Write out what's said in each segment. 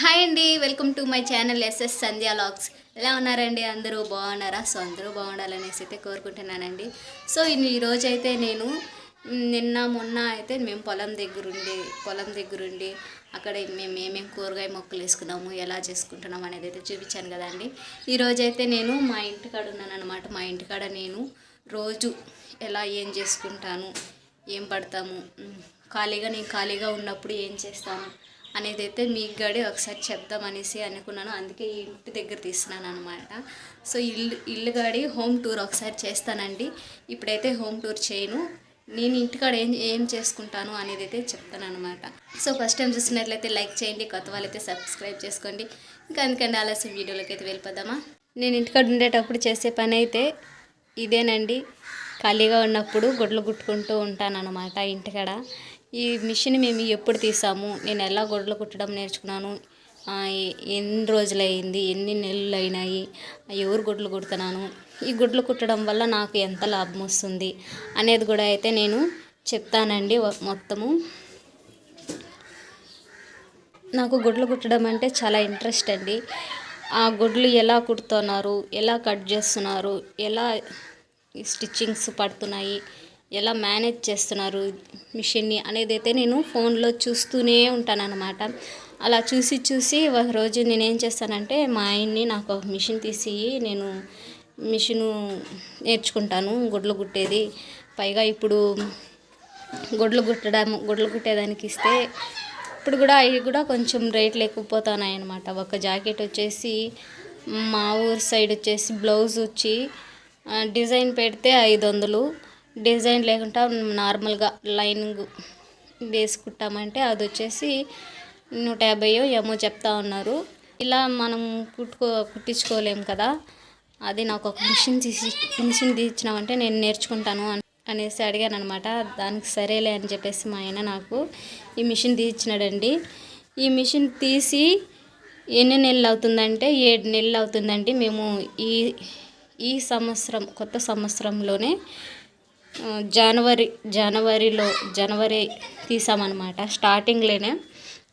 Hi అండి welcome to my channel SS Sandhya logs ఎలా ఉన్నారండి? అందరూ బాగున్నారా? సో అందరూ బాగుండాలనేసి అయితే కోరుకుంటున్నానండి. సో ఈరోజు అయితే నేను నిన్న మొన్న అయితే మేము పొలం దగ్గరుండి పొలం దగ్గరుండి అక్కడ మేము ఏమేమి కూరగాయ మొక్కలు వేసుకున్నాము ఎలా చేసుకుంటున్నాము అనేది అయితే చూపించాను కదండి ఈరోజు అయితే నేను మా ఇంటికాడ ఉన్నాను అనమాట మా ఇంటికాడ నేను రోజు ఎలా ఏం చేసుకుంటాను ఏం పడతాము ఖాళీగా నేను ఖాళీగా ఉన్నప్పుడు ఏం చేస్తాను అనేది అయితే మీకు గడి ఒకసారి చెప్దాం అనేసి అనుకున్నాను. అందుకే ఈ ఇంటి దగ్గర తీస్తున్నాను అనమాట సో ఇల్లు ఇల్లు గాడి హోమ్ టూర్ ఒకసారి చేస్తానండి. ఇప్పుడైతే హోమ్ టూర్ చేయను. నేను ఇంటికాడ ఏం ఏం చేసుకుంటాను అనేది అయితే చెప్తాను అనమాట సో ఫస్ట్ టైం చూసినట్లయితే లైక్ చేయండి. కొత్త వాళ్ళైతే సబ్స్క్రైబ్ చేసుకోండి. ఇంకా అందుకంటే ఆలస్యం వీడియోలోకి అయితే వెళ్ళిపోదామా? నేను ఇంటికాడ ఉండేటప్పుడు చేసే పని అయితే ఇదేనండి. ఖాళీగా ఉన్నప్పుడు గుడ్లు కుట్టుకుంటూ ఉంటాను అనమాట ఇంటికాడ. ఈ మిషన్ మేము ఎప్పుడు తీసాము? నేను ఎలా గుడ్లు కుట్టడం నేర్చుకున్నాను? ఎన్ని రోజులు అయింది ఎన్ని నెలలు అయినాయి ఎవరు గుడ్లు కుడుతున్నాను? ఈ గుడ్లు కుట్టడం వల్ల నాకు ఎంత లాభం వస్తుంది? అనేది కూడా అయితే నేను చెప్తానండి మొత్తము. నాకు గుడ్లు కుట్టడం అంటే చాలా ఇంట్రెస్ట్ అండి. ఆ గుడ్లు ఎలా కుడుతున్నారు? ఎలా కట్ చేస్తున్నారు? ఎలా స్టిచ్చింగ్స్ పడుతున్నాయి? ఎలా మేనేజ్ చేస్తున్నారు మిషన్ని అనేది అయితే నేను ఫోన్లో చూస్తూనే ఉంటానన్నమాట. అలా చూసి చూసి ఒక రోజు నేను ఏం చేస్తానంటే మా ఆయన్ని నాకు ఒక మిషన్ తీసి నేను మిషను నేర్చుకుంటాను గుడ్లు కుట్టేది పైగా ఇప్పుడు గుడ్లు కుట్టడం గుడ్లు కుట్టేదానికి ఇస్తే ఇప్పుడు కూడా అవి కూడా కొంచెం రేట్లు ఎక్కువపోతున్నాయి అనమాట ఒక జాకెట్ వచ్చేసి మా ఊరు సైడ్ వచ్చేసి బ్లౌజ్ వచ్చి డిజైన్ పెడితే ఐదు వందలు డిజైన్ లేకుండా నార్మల్గా లైనింగ్ వేసుకుంటామంటే అది వచ్చేసి నూట యాభైయో ఏమో చెప్తా ఉన్నారు. ఇలా మనం కుట్టుకో కుట్టించుకోలేము కదా. అది నాకు ఒక మిషన్ తీసి మిషన్ తీసినామంటే నేను నేర్చుకుంటాను అని అనేసి అడిగాను అనమాట దానికి సరేలే అని చెప్పేసి మా ఆయన నాకు ఈ మిషన్ తీసిచ్చినాడండి. ఈ మిషన్ తీసి ఎన్ని నెలలు అవుతుందంటే ఏడు నెలలు అవుతుందండి. మేము ఈ ఈ సంవత్సరం కొత్త సంవత్సరంలోనే జనవరి జనవరిలో జనవరి తీసామన్నమాట. స్టార్టింగ్లోనే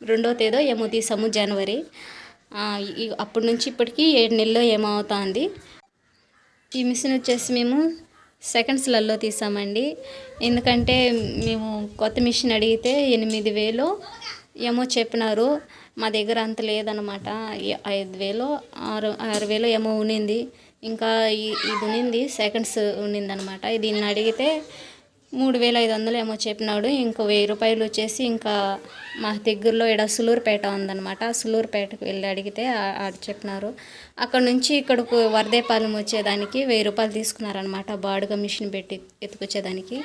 రెండో తేదో ఏమో తీసాము జనవరి. అప్పటి నుంచి ఇప్పటికి ఏడు నెలలో ఏమో ఈ మిషన్ వచ్చేసి మేము సెకండ్స్లలో తీసామండి. ఎందుకంటే మేము కొత్త మిషన్ అడిగితే ఎనిమిది వేలు ఏమో చెప్పినారు. మా దగ్గర అంత లేదనమాట ఐదు వేలు ఆరు ఆరు వేలు ఏమో ఉన్నింది ఇంకా ఇది ఉన్నింది సెకండ్స్ ఉన్నిందనమాట. దీన్ని అడిగితే మూడు వేల ఐదు వందలు ఏమో చెప్పినాడు. ఇంకో వెయ్యి రూపాయలు వచ్చేసి ఇంకా మా దగ్గరలో ఇక్కడ సులూరుపేట ఉందన్నమాట సులూరుపేటకు వెళ్ళి అడిగితే ఆ- ఆడ చెప్పినారు. అక్కడ నుంచి ఇక్కడకు వరదేపాలెం వచ్చేదానికి వెయ్యి రూపాయలు తీసుకున్నారనమాట బాడుగా మిషన్ పెట్టి ఎత్తుకొచ్చేదానికి.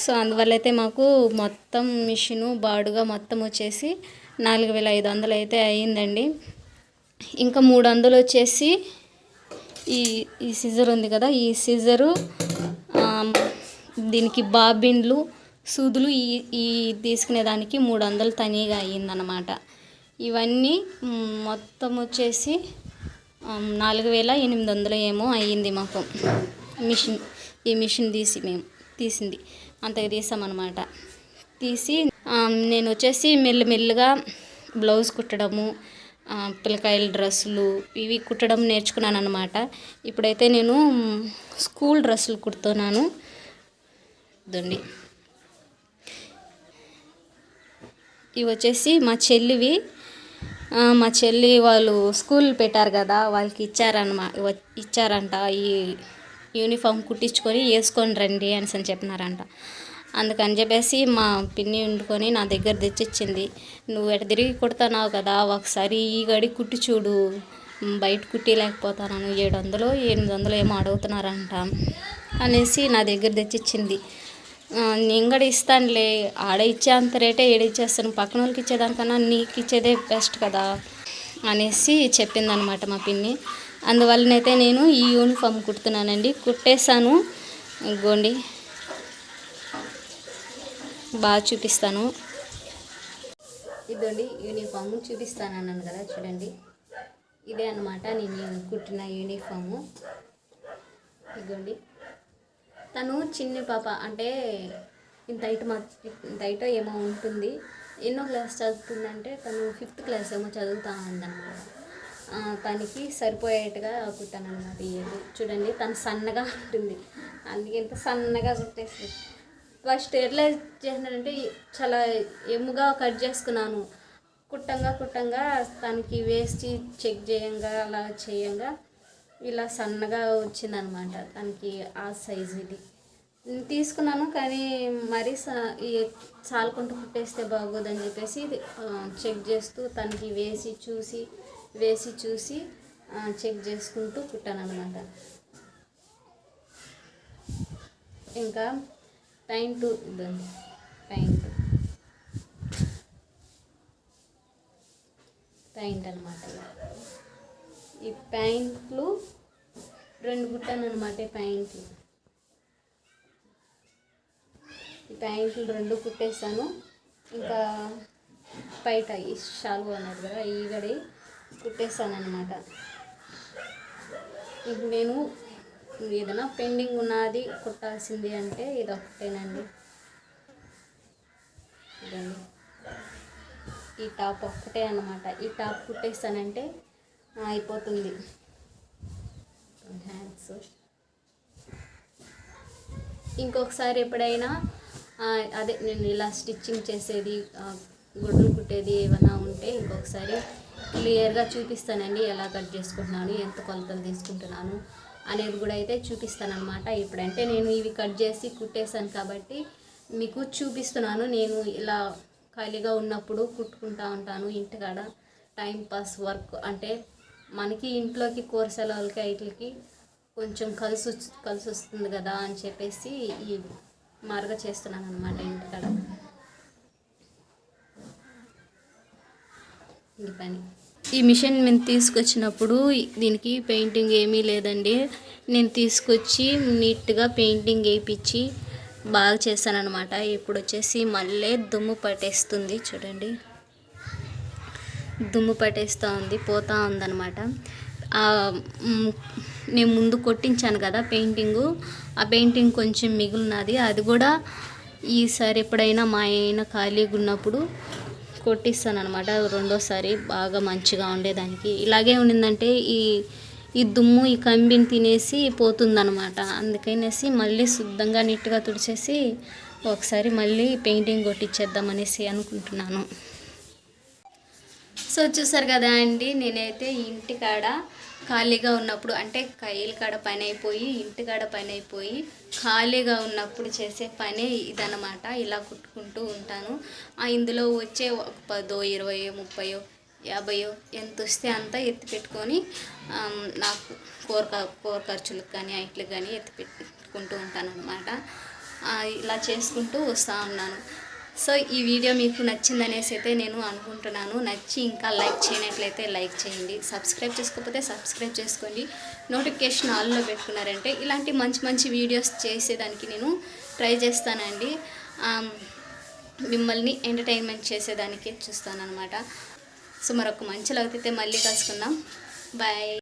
సో అందువల్ల అయితే మాకు మొత్తం మిషను బాడుగా మొత్తం వచ్చేసి నాలుగు వేల ఐదు వందలు అయితే అయ్యిందండి ఇంకా మూడు వందలు వచ్చేసి ఈ ఈ సిజర్ ఉంది కదా ఈ సిజరు దీనికి బాబిన్లు సూదులు ఈ ఈ తీసుకునేదానికి మూడు వందలు తనీగా అయ్యిందనమాట ఇవన్నీ మొత్తం వచ్చేసి నాలుగు వేల ఎనిమిది వందలు ఏమో అయ్యింది మాకు. మిషన్ ఈ మిషన్ తీసి మేము తీసింది. అంతగా తీసామన్నమాట. తీసి నేను వచ్చేసి మెల్లమెల్లగా బ్లౌజ్ కుట్టడము పిల్లకాయల డ్రెస్సులు ఇవి కుట్టడం నేర్చుకున్నాను అనమాట ఇప్పుడైతే నేను స్కూల్ డ్రెస్సులు కుడుతున్నాను. దండి ఇవి వచ్చేసి మా చెల్లివి. మా చెల్లి వాళ్ళు స్కూల్ పెట్టారు కదా వాళ్ళకి ఇచ్చారన్నమా వ- ఇచ్చారంట. ఈ యూనిఫామ్ కుట్టించుకొని వేసుకొని రండి అనేసి అని చెప్పినారంట. అందుకని చెప్పేసి మా పిన్ని వండుకొని నా దగ్గర తెచ్చిచ్చింది. నువ్వు ఎట తిరిగి కుడుతున్నావు కదా ఒకసారి ఈ గడి కుట్టి చూడు. బయట కుట్టిలేకపోతున్నాను ఏడు వందలు ఎనిమిది వందలు ఏమో అడుగుతున్నారంట అనేసి నా దగ్గర తెచ్చిచ్చింది. నేను కూడా ఇస్తానులే. ఆడ ఇచ్చే అంత రేటే ఏడిచ్చేస్తాను పక్కన వాళ్ళకి ఇచ్చేదానికన్నా నీకు ఇచ్చేదే బెస్ట్ కదా అనేసి చెప్పిందనమాట మా పిన్ని. అందువల్లనైతే నేను ఈ యూనిఫామ్ కుడుతున్నానండి. కుట్టేశాను. గోండి బాగా చూపిస్తాను. ఇదండి యూనిఫామ్ చూపిస్తాను అన్నాను కదా చూడండి. ఇదే అన్నమాట నేను కుట్టిన యూనిఫాము ఇదిగోండి. తను చిన్న పాప అంటే ఇంత హైట్ మా ఇంత హైట్ ఏమో ఉంటుంది. ఎన్నో క్లాస్ చదువుతుందంటే తను ఫిఫ్త్ క్లాస్ ఏమో చదువుతా ఉందన్నమాట. తనకి సరిపోయేట్టుగా కుట్టాను అనమాట చూడండి తను సన్నగా ఉంటుంది. అందుకే ఇంత సన్నగా కుట్టేసి ఫస్ట్ ఎట్లా చేసినానంటే చాలా ఎముగా కట్ చేసుకున్నాను. కుట్టంగా కుట్టంగా తనకి వేసి చెక్ చేయంగా అలా చేయంగా ఇలా సన్నగా వచ్చిందనమాట తనకి ఆ సైజ్ ఇది. తీసుకున్నాను కానీ మరీ సా- ఈ చాలుకుంటూ కుట్టేస్తే బాగోదని చెప్పేసి చెక్ చేస్తూ తనకి వేసి చూసి వేసి చూసి చెక్ చేసుకుంటూ కుట్టాను అనమాట ఇంకా ప్యాంటు ఇదండి ప్యాంటు ప్యాంట్ అనమాట ఈ ప్యాంట్లు రెండు కుట్టాను అనమాట ఈ ప్యాంట్లు ఈ ప్యాంట్లు రెండు కుట్టేస్తాను ఇంకా బయట ఈ షాల్వా అన్నారు కదా ఈ గడి కుట్టేసాను అనమాట ఇప్పుడు నేను ఏదైనా పెండింగ్ ఉన్నది కుట్టాల్సింది అంటే ఇది ఒకటేనండి. ఇదండి. ఈ టాప్ ఒక్కటే అన్నమాట. ఈ టాప్ కుట్టేస్తానంటే అయిపోతుంది. హ్యాండ్స్. ఇంకొకసారి ఎప్పుడైనా అదే నేను ఇలా స్టిచ్చింగ్ చేసేది గుడ్లు కుట్టేది ఏమైనా ఉంటే ఇంకొకసారి క్లియర్గా చూపిస్తానండి ఎలా కట్ చేసుకుంటున్నాను ఎంత కొలతలు తీసుకుంటున్నాను అనేది కూడా అయితే చూపిస్తానమాట ఇప్పుడంటే నేను ఇవి కట్ చేసి కుట్టేశాను కాబట్టి మీకు చూపిస్తున్నాను. నేను ఇలా ఖాళీగా ఉన్నప్పుడు కుట్టుకుంటా ఉంటాను ఇంటికాడ. టైం పాస్ వర్క్ అంటే మనకి ఇంట్లోకి కూరసెలవులకి వీటికి కొంచెం కలిసి కలిసి వస్తుంది కదా అని చెప్పేసి ఈ మార్గ చేస్తున్నాను అనమాట ఇంటికాడ. ఈ పని. ఈ మిషన్ మేము తీసుకొచ్చినప్పుడు దీనికి పెయింటింగ్ ఏమీ లేదండి. నేను తీసుకొచ్చి నీట్గా పెయింటింగ్ వేయించి బాగా చేశాను అనమాట ఇప్పుడు వచ్చేసి మళ్ళీ దుమ్ము పట్టేస్తుంది. చూడండి. దుమ్ము పట్టేస్తూ ఉంది పోతూ ఉందన్నమాట. నేను ముందు కొట్టించాను కదా పెయింటింగు. ఆ పెయింటింగ్ కొంచెం మిగిలినది. అది కూడా ఈసారి ఎప్పుడైనా మా ఆయన ఖాళీగా ఉన్నప్పుడు కొట్టిస్తాను అనమాట రెండోసారి బాగా మంచిగా ఉండేదానికి. ఇలాగే ఉండిందంటే ఈ ఈ దుమ్ము ఈ కంబిని తినేసి పోతుందనమాట అందుకనేసి మళ్ళీ శుద్ధంగా నీట్గా తుడిచేసి ఒకసారి మళ్ళీ పెయింటింగ్ కొట్టించేద్దామనేసి అనుకుంటున్నాను. సో చూసారు కదా అండి నేనైతే ఇంటికాడ ఖాళీగా ఉన్నప్పుడు అంటే కైలు కాడ పని అయిపోయి ఇంటికాడ పని అయిపోయి ఖాళీగా ఉన్నప్పుడు చేసే పనే ఇదనమాట ఇలా కుట్టుకుంటూ ఉంటాను. ఇందులో వచ్చే ఒక పదో ఇరవయో ముప్పయో యాభయో ఎంత వస్తే అంత ఎత్తి పెట్టుకొని నాకు కూర కోర కూర ఖర్చులకు కానీ వాటికి కానీ ఎత్తి పెట్టుకుంటూ ఉంటాను అనమాట ఇలా చేసుకుంటూ వస్తూ ఉన్నాను. సో ఈ వీడియో మీకు నచ్చిందనేసి అయితే నేను అనుకుంటున్నాను. నచ్చి ఇంకా లైక్ చేయనట్లయితే లైక్ చేయండి. సబ్స్క్రైబ్ చేసుకోకపోతే సబ్స్క్రైబ్ చేసుకోండి. నోటిఫికేషన్ ఆల్లో పెట్టుకున్నారంటే ఇలాంటి మంచి మంచి వీడియోస్ చేసేదానికి నేను ట్రై చేస్తానండి. మిమ్మల్ని ఎంటర్టైన్మెంట్ చేసేదానికి చూస్తాను అనమాట సో మరొక మంచి లవ్ అయితే మళ్ళీ కలుసుకుందాం. బాయ్.